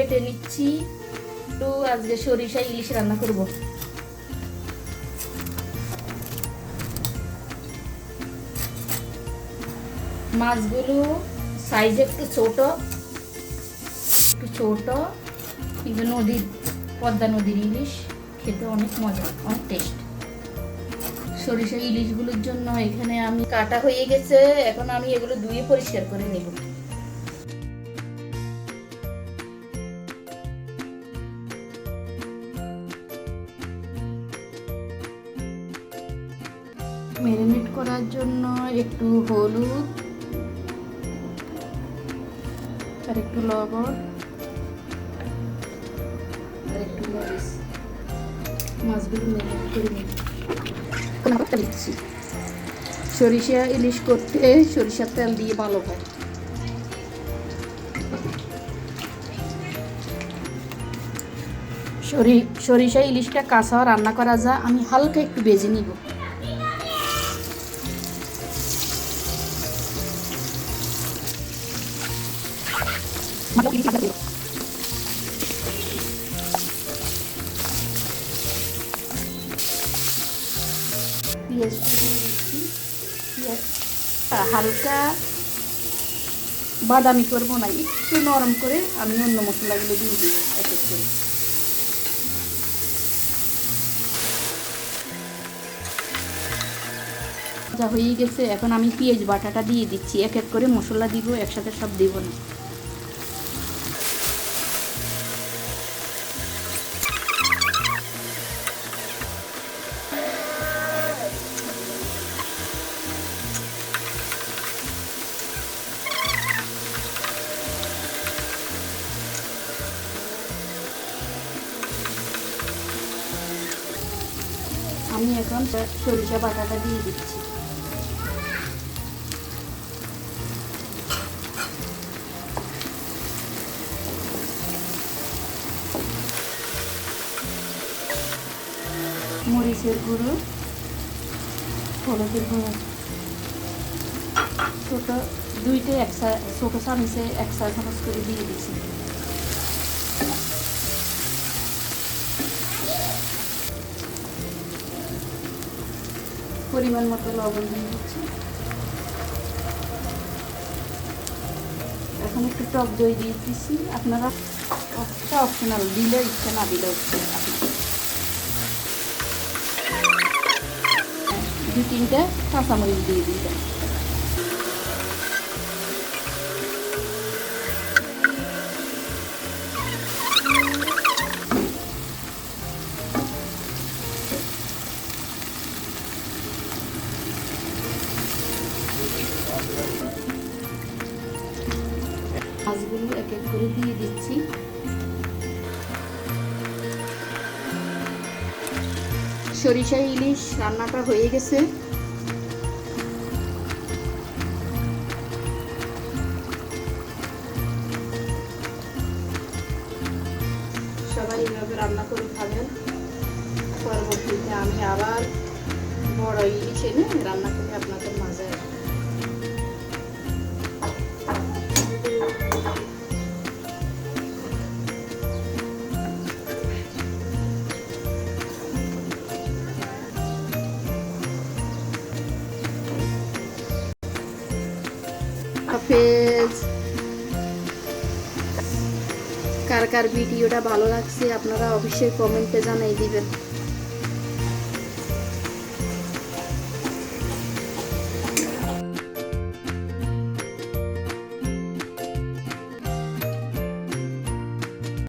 কেটে নিচ্ছি। তো আজকে সরিষা ইলিশ রান্না করব। মাছগুলো সাইজ একটু ছোট একটু ছোট। কিন্তু নদীর পদ্মা নদীর ইলিশ, খেতে অনেক মজা, অনেক টেস্ট সরিষা ইলিশগুলোর জন্য এখানে আমি কাটা হয়ে গেছে, এখন আমি এগুলো ধুয়ে পরিষ্কার করে নেব। ম্যারিনেট করার জন্য একটু হলুদ আর একটু লবণ আর একটু মরিচ। মাছগুলো ম্যারিনেট করে নিই। দিচ্ছি। সরিষা ইলিশ করতে সরিষার তেল দিয়ে ভালো হয়। সরি সরিষা ইলিশটা কাঁচাও রান্না করা যায়, আমি হালকা একটু বেজে নিব। হালকা বাদামি করব না, একটু নরম করে আমি অন্য মশলাগুলো দিয়ে দিব এক এক করে। হয়ে গেছে, এখন আমি পেঁয়াজ বাটাটা দিয়ে দিচ্ছি, এক এক করে মশলা দিব, একসাথে সব দিব না। আমি এখন সরিষা বাটাটা দিয়ে দিচ্ছি। মরিচের গুঁড়ো, হলুদের গুঁড়ো। ছোটো দুইটা একসা ছোটো চামচে এক চা চামচ করে দিয়ে দিচ্ছি। পরিমাণ মতো লবণ দিয়ে দিচ্ছি। এখন একটু টক দই দিয়ে দিচ্ছি। আপনারা একটা অপশনাল দিলে, ইচ্ছে না দিলে দু তিনটে কাঁচামরিচ দিয়ে দিবেন। মাছগুলো এক এক করে দিয়ে দিচ্ছি। সরিষা, ইলিশ রান্নাটা হয়ে গেছে। সবাই এইভাবে রান্না করে খাবেন। পরবর্তীতে আমি আবার বড় ইলিশ এনে রান্না করে আপনাদের মাঝে হাফেজ কার কার ভিডিওটা ভালো লাগছে আপনারা অবশ্যই কমেন্টে জানাই দিবেন।